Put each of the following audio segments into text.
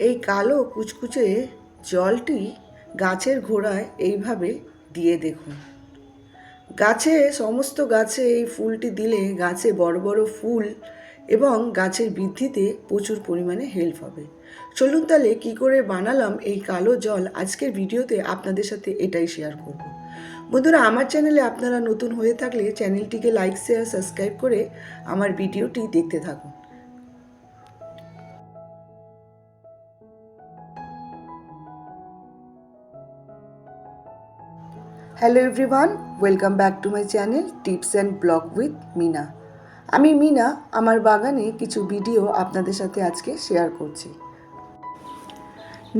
এই কালো কুচকুচে জলটি গাছের ঘোড়ায় এইভাবে দিয়ে দেখুন। গাছে, সমস্ত গাছে এই ফুলটি দিলে গাছে বড় বড় ফুল এবং গাছের বৃদ্ধিতে প্রচুর পরিমাণে হেল্প হবে। চলুন তাহলে কী করে বানালাম এই কালো জল আজকের ভিডিওতে আপনাদের সাথে এটাই শেয়ার করব। বন্ধুরা, আমার চ্যানেলে আপনারা নতুন হয়ে থাকলে চ্যানেলটিকে লাইক শেয়ার সাবস্ক্রাইব করে আমার ভিডিওটি দেখতে থাকুন। Hello everyone welcome back to my channel tips and blog with Mina আমি মিনা, আমার বাগানে কিছু ভিডিও আপনাদের সাথে আজকে শেয়ার করছি।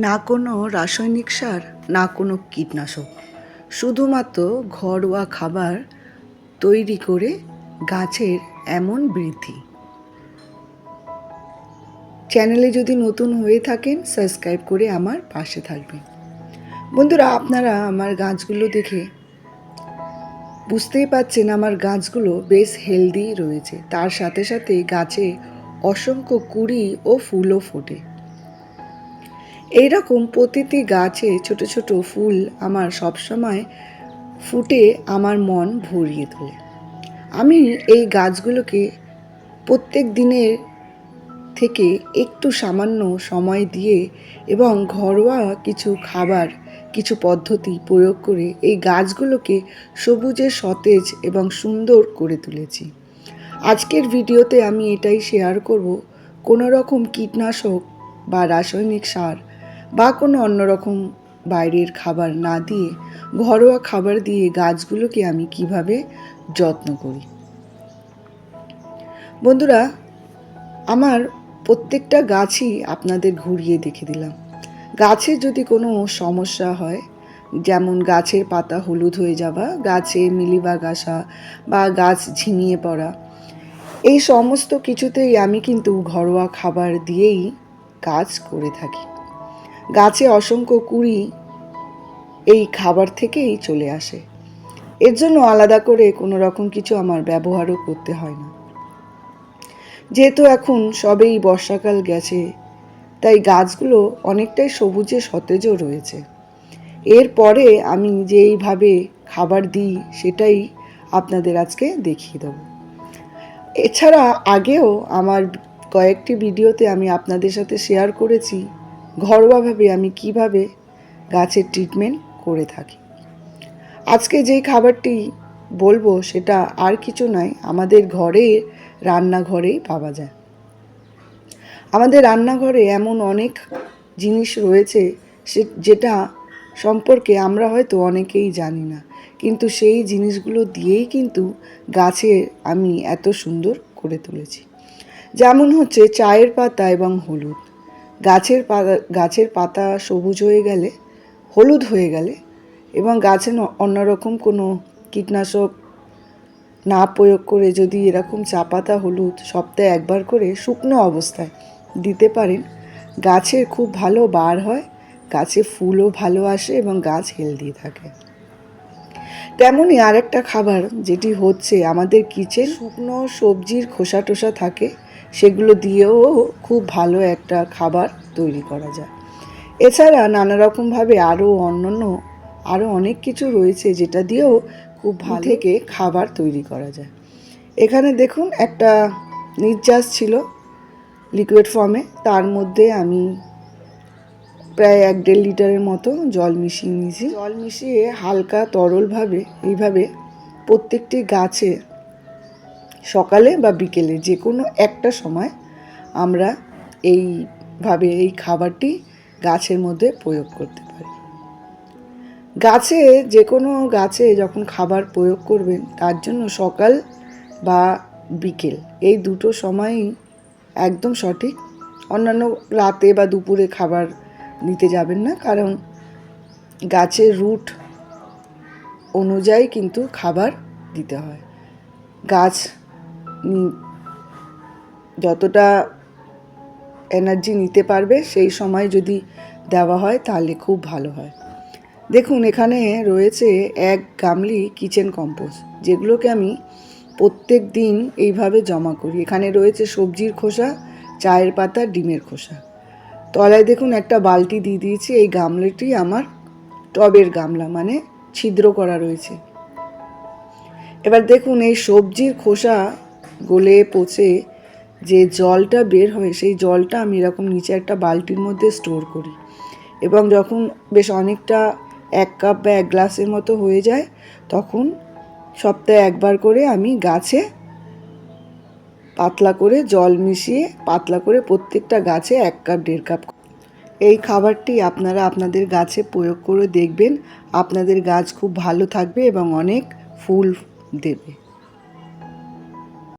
না কোনো রাসায়নিক সার, না কোনো কীটনাশক, শুধুমাত্র ঘরোয়া খাবার তৈরি করে গাছের এমন বৃদ্ধি। চ্যানেলে যদি নতুন হয়ে থাকেন সাবস্ক্রাইব করে আমার পাশে থাকবেন। বন্ধুরা, আপনারা আমার গাছগুলো দেখে বুঝতেই পাচ্ছেন আমার গাছগুলো বেশ হেলদি রয়েছে। তার সাথে সাথে গাছে অসংখ্য কুড়ি ও ফুলও ফোটে। এইরকম প্রতিটি গাছে ছোট ছোট ফুল আমার সবসময় ফুটে আমার মন ভরিয়ে তোলে। আমি এই গাছগুলোকে প্রত্যেক দিনের থেকে একটু সামান্য সময় দিয়ে এবং ঘরোয়া কিছু খাবার কিছু পদ্ধতি প্রয়োগ করে এই গাছগুলোকে সবুজে, সতেজ এবং সুন্দর করে তুলেছি। আজকের ভিডিওতে আমি এটাই শেয়ার করব, কোনো রকম কীটনাশক বা রাসায়নিক সার বা কোনো অন্যরকম বাইরের খাবার না দিয়ে, ঘরোয়া খাবার দিয়ে গাছগুলোকে আমি কীভাবে যত্ন করি। বন্ধুরা, আমার প্রত্যেকটা গাছই আপনাদের ঘুরিয়ে দেখে দিলাম। গাছে যদি কোনো সমস্যা হয়, যেমন গাছের পাতা হলুদ হয়ে যাওয়া, গাছে মিলিবাগ আসা বা গাছ ঝিমিয়ে পড়া, এই সমস্ত কিছুতেই আমি কিন্তু ঘরোয়া খাবার দিয়েই কাজ করে থাকি। গাছে অসংখ্য কুড়ি এই খাবার থেকেই চলে আসে। এর জন্য আলাদা করে কোনো রকম কিছু আমার ব্যবহারও করতে হয় না। যেহেতু এখন সবেই বর্ষাকাল গেছে তাই গাছগুলো অনেকটাই সবুজে সতেজও রয়েছে। এরপরে আমি যেইভাবে খাবার দিই, সেটাই আপনাদের আজকে দেখিয়ে দেবো। এছাড়া আগেও আমার কয়েকটি ভিডিওতে আমি আপনাদের সাথে শেয়ার করেছি ঘরোয়াভাবে আমি কীভাবে গাছের ট্রিটমেন্ট করে থাকি। আজকে যেই খাবারটি বলব, সেটা আর কিছু নয়, আমাদের ঘরে রান্নাঘরেই পাওয়া যায়। আমাদের রান্নাঘরে এমন অনেক জিনিস রয়েছে সে, যেটা সম্পর্কে আমরা হয়তো অনেকেই জানি না। কিন্তু সেই জিনিসগুলো দিয়েই কিন্তু গাছে আমি এত সুন্দর করে তুলেছি। যেমন হচ্ছে চায়ের পাতা এবং হলুদ। গাছের পাতা গাছের পাতা সবুজ হয়ে গেলে, হলুদ হয়ে গেলে এবং গাছে অন্যরকম কোনো কীটনাশক না প্রয়োগ করে যদি এরকম চা পাতা হলুদ সপ্তাহে একবার করে শুকনো অবস্থায় দিতে পারেন। গাছের খুব ভালো বার হয়, গাছে ফুলও ভালো আসে এবং গাছ হেলদি থাকে। তেমনই আরেকটা খাবার যেটি হচ্ছে আমাদের কিচেন শুকনো সবজির খোসা টোসা থাকে, সেগুলো দিয়েও খুব ভালো একটা খাবার তৈরি করা যায়। এছাড়া নানা রকমভাবে আরও অন্যান্য, আরও অনেক কিছু রয়েছে যেটা দিয়েও খুব ভালো। থেকে খাবার তৈরি করা যায়। এখানে দেখুন একটা নির্যাস ছিল লিকুইড ফর্মে তার মধ্যে আমি প্রায় এক দেড় লিটারের মতো জল মিশিয়ে নিয়েছি। জল মিশিয়ে হালকা তরলভাবে এইভাবে প্রত্যেকটি গাছে সকালে বা বিকেলে যে কোনো একটা সময় আমরা এইভাবে এই খাবারটি গাছের মধ্যে প্রয়োগ করতে পারি। গাছে যে কোনো গাছে যখন খাবার প্রয়োগ করবেন, তার জন্য সকাল বা বিকেল। এই দুটো সময়ই একদম সঠিক। অন্যান্য রাতে বা দুপুরে খাবার নিতে যাবেন না, কারণ গাছের রুট অনুযায়ী কিন্তু খাবার দিতে হয়। গাছ যতটা এনার্জি নিতে পারবে, সেই সময় যদি দেওয়া হয়, তাহলে খুব ভালো হয়। দেখুন, এখানে রয়েছে এক গামলি কিচেন কম্পোস্ট যেগুলোকে আমি প্রত্যেক দিন এইভাবে জমা করি। এখানে রয়েছে সবজির খোসা, চায়ের পাতা, ডিমের খোসা। তলায় দেখুন, একটা বালতি দিয়ে দিয়েছি। এই গামলাটি আমার টবের গামলা মানে ছিদ্র করা রয়েছে। এবার দেখুন, এই সবজির খোসা গলে পচে যে জলটা বের হয়, সেই জলটা আমি এরকম নিচে একটা বালতির মধ্যে স্টোর করি। এবং যখন বেশ অনেকটা এক কাপ বা এক গ্লাসের মতো হয়ে যায়, তখন সপ্তাহে একবার করে আমি গাছে পাতলা করে জল মিশিয়ে পাতলা করে প্রত্যেকটা গাছে এক কাপ, দেড় কাপ এই খাবারটি আপনারা আপনাদের গাছে প্রয়োগ করে দেখবেন। আপনাদের গাছ খুব ভালো থাকবে এবং অনেক ফুল দেবে।